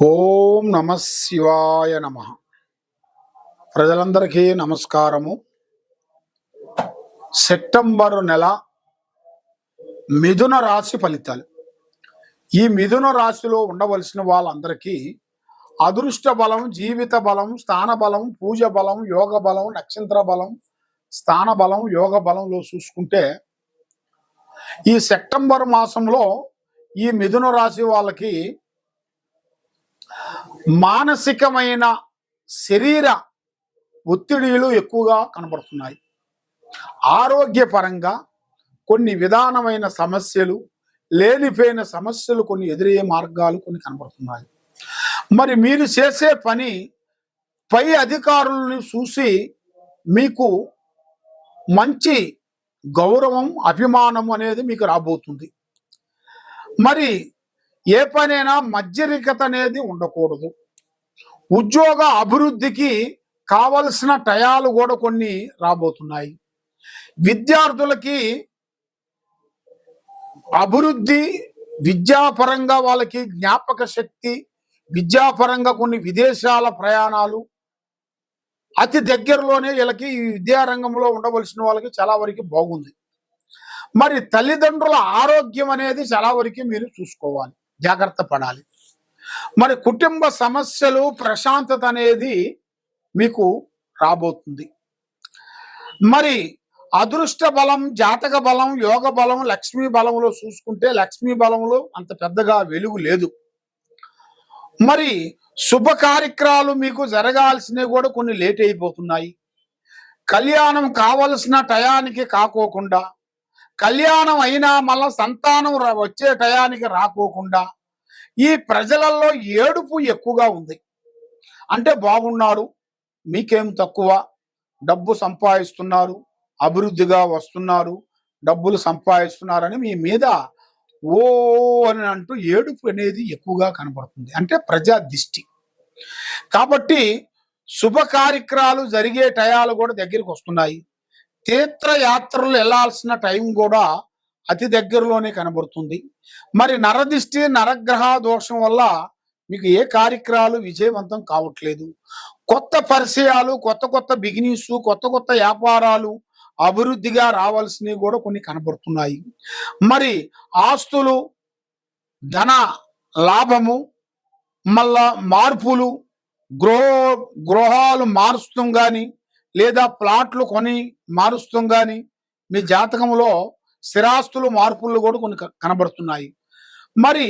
ఓం నమ శివాయ నమ. ప్రజలందరికీ నమస్కారము. సెప్టెంబరు నెల మిథున రాశి ఫలితాలు. ఈ మిథున రాశిలో ఉండవలసిన వాళ్ళందరికీ అదృష్ట బలం జీవిత బలం స్థాన బలం పూజ బలం యోగ బలం నక్షత్ర బలం స్థాన బలం యోగ బలంలో చూసుకుంటే ఈ సెప్టెంబర్ మాసంలో ఈ మిథున రాశి వాళ్ళకి మానసికమైన శరీర ఒత్తిడిలు ఎక్కువగా కనబడుతున్నాయి. ఆరోగ్యపరంగా కొన్ని విధానమైన సమస్యలు లేనిపోయిన సమస్యలు కొన్ని ఎదురయ్యే మార్గాలు కొన్ని కనబడుతున్నాయి. మరి మీరు చేసే పని పై అధికారులను చూసి మీకు మంచి గౌరవం అభిమానం అనేది మీకు రాబోతుంది. మరి ఏ పనైనా మధ్యరికత అనేది ఉండకూడదు. ఉద్యోగ అభివృద్ధికి కావలసిన టయాలు కూడా కొన్ని రాబోతున్నాయి. విద్యార్థులకి అభివృద్ధి విద్యాపరంగా వాళ్ళకి జ్ఞాపక శక్తి విద్యాపరంగా కొన్ని విదేశాల ప్రయాణాలు అతి దగ్గరలోనే వీళ్ళకి ఈ విద్యారంగంలో ఉండవలసిన వాళ్ళకి చాలా వరకు బాగుంది. మరి తల్లిదండ్రుల ఆరోగ్యం అనేది చాలా వరకు మీరు చూసుకోవాలి. జాగ్రత్త పడాలి. మరి కుటుంబ సమస్యలు ప్రశాంతత అనేది మీకు రాబోతుంది. మరి అదృష్ట బలం జాతక బలం యోగ బలం లక్ష్మీ బలంలో చూసుకుంటే లక్ష్మీ బలంలో అంత పెద్దగా వెలుగు లేదు. మరి శుభ కార్యక్రమాలు మీకు జరగాల్సినవి కూడా కొన్ని లేట్ అయిపోతున్నాయి. కళ్యాణం కావలసిన టయానికి కాకోకుండా కళ్యాణం అయినా మళ్ళా సంతానం వచ్చే టయానికి రాకోకుండా ఈ ప్రజలలో ఏడుపు ఎక్కువగా ఉంది. అంటే బాగున్నారు మీకేం తక్కువ? డబ్బు సంపాదిస్తున్నారు అభివృద్ధిగా వస్తున్నారు డబ్బులు సంపాదిస్తున్నారని మీ మీద ఓ అని అంటూ ఏడుపు అనేది ఎక్కువగా కనబడుతుంది. అంటే ప్రజా దిష్టి. కాబట్టి శుభ కార్యక్రమాలు జరిగే టయాలు కూడా దగ్గరికి వస్తున్నాయి. తీర్థయాత్రలు వెళ్ళాల్సిన టైం కూడా అతి దగ్గరలోనే కనబడుతుంది. మరి నరదిష్టి నరగ్రహ దోషం వల్ల మీకు ఏ కార్యక్రమాలు విజయవంతం కావట్లేదు. కొత్త పరిచయాలు కొత్త కొత్త బిగినీస్ కొత్త కొత్త వ్యాపారాలు అభివృద్ధిగా రావాల్సినవి కూడా కొన్ని కనబడుతున్నాయి. మరి ఆస్తులు ధన లాభము మళ్ళా మార్పులు గృహ గృహాలు మారుస్తాం కానీ లేదా ప్లాట్లు కొని మారుస్తాం కానీ మీ జాతకంలో స్థిరాస్తులు మార్పులు కూడా కొన్ని కనబడుతున్నాయి. మరి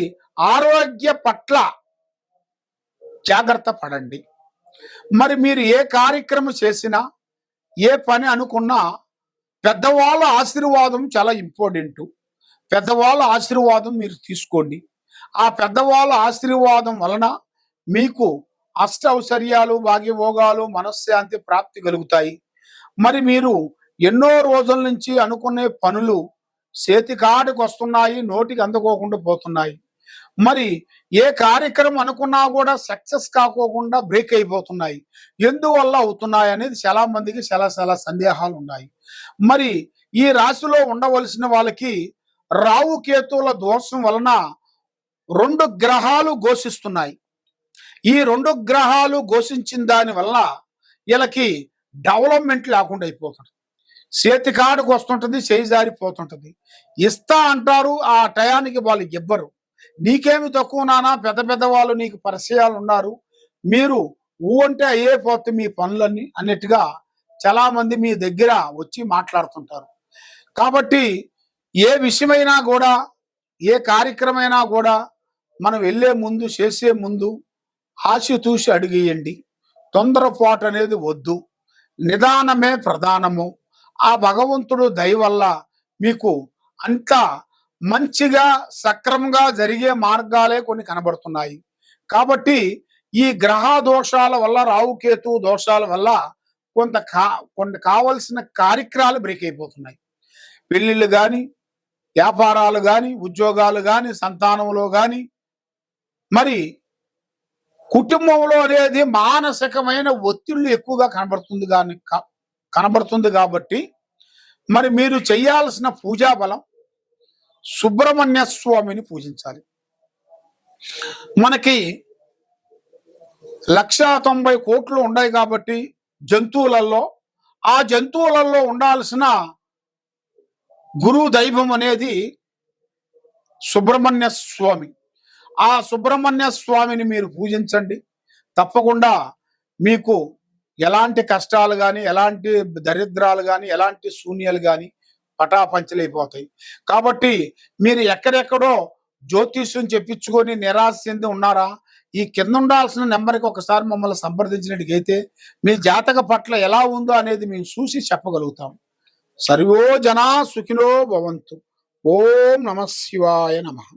ఆరోగ్య పట్ల జాగ్రత్త పడండి. మరి మీరు ఏ కార్యక్రమం చేసినా ఏ పని అనుకున్నా పెద్దవాళ్ళ ఆశీర్వాదం చాలా ఇంపార్టెంట్. పెద్దవాళ్ళ ఆశీర్వాదం మీరు తీసుకోండి. ఆ పెద్దవాళ్ళ ఆశీర్వాదం వలన మీకు అష్ట భాగ్యభోగాలు మనశ్శాంతి ప్రాప్తి కలుగుతాయి. మరి మీరు ఎన్నో రోజుల నుంచి అనుకునే పనులు చేతికాడికి వస్తున్నాయి నోటికి అందుకోకుండా పోతున్నాయి. మరి ఏ కార్యక్రమం అనుకున్నా కూడా సక్సెస్ కాకోకుండా బ్రేక్ అయిపోతున్నాయి. ఎందువల్ల అవుతున్నాయి అనేది చాలా మందికి చాలా చాలా సందేహాలు ఉన్నాయి. మరి ఈ రాశిలో ఉండవలసిన వాళ్ళకి రావు కేతువుల దోషం వలన రెండు గ్రహాలు ఘోషిస్తున్నాయి. ఈ రెండు గ్రహాలు ఘోషించిన దాని వల్ల వీళ్ళకి డెవలప్మెంట్ లేకుండా అయిపోతుంది. చేతి కాడకు వస్తుంటుంది చేయి జారిపోతుంటుంది. ఇస్తా అంటారు ఆ టయానికి వాళ్ళు ఇవ్వరు నీకేమి తక్కువ నానా పెద్ద పెద్ద వాళ్ళు నీకు పరిచయాలు ఉన్నారు. మీరు ఊ అంటే అయ్యే పోతే మీ పనులన్నీ అన్నట్టుగా చాలామంది మీ దగ్గర వచ్చి మాట్లాడుతుంటారు. కాబట్టి ఏ విషయమైనా కూడా ఏ కార్యక్రమైనా కూడా మనం వెళ్ళే ముందు చేసే ముందు ఆశతూసి అడిగేయండి. తొందరపాటు అనేది వద్దు. నిదానమే ప్రధానము. ఆ భగవంతుడు దయ వల్ల మీకు అంత మంచిగా సక్రమంగా జరిగే మార్గాలే కొన్ని కనబడుతున్నాయి. కాబట్టి ఈ గ్రహ దోషాల వల్ల రావుకేతు దోషాల వల్ల కొంత కా కొన్ని కావలసిన కార్యక్రమాలు బ్రేక్ అయిపోతున్నాయి పెళ్ళిళ్ళు కానీ వ్యాపారాలు కానీ ఉద్యోగాలు కానీ సంతానంలో కానీ మరి కుటుంబంలో అనేది మానసికమైన ఒత్తిళ్ళు ఎక్కువగా కనబడుతుంది కానీ కనబడుతుంది కాబట్టి మరి మీరు చేయాల్సిన పూజా బలం సుబ్రహ్మణ్య స్వామిని పూజించాలి. మనకి లక్ష తొంభై కోట్లు ఉన్నాయి కాబట్టి జంతువులలో ఆ జంతువులలో ఉండాల్సిన గురు దైవం అనేది సుబ్రహ్మణ్య స్వామి. ఆ సుబ్రహ్మణ్య స్వామిని మీరు పూజించండి. తప్పకుండా మీకు ఎలాంటి కష్టాలు కానీ ఎలాంటి దరిద్రాలు కానీ ఎలాంటి శూన్యాలు కానీ పటాపంచలైపోతాయి. కాబట్టి మీరు ఎక్కడెక్కడో జ్యోతిష్యం చెప్పించుకొని నిరాశ చెంది ఉన్నారా? ఈ కింద ఉండాల్సిన నెంబర్కి ఒకసారి మమ్మల్ని సంప్రదించినట్టుగైతే మీ జాతక పట్ల ఎలా ఉందో అనేది మేము చూసి చెప్పగలుగుతాం. సర్వో జనా సుఖినో భవంతు. ఓం నమ శివాయ నమః.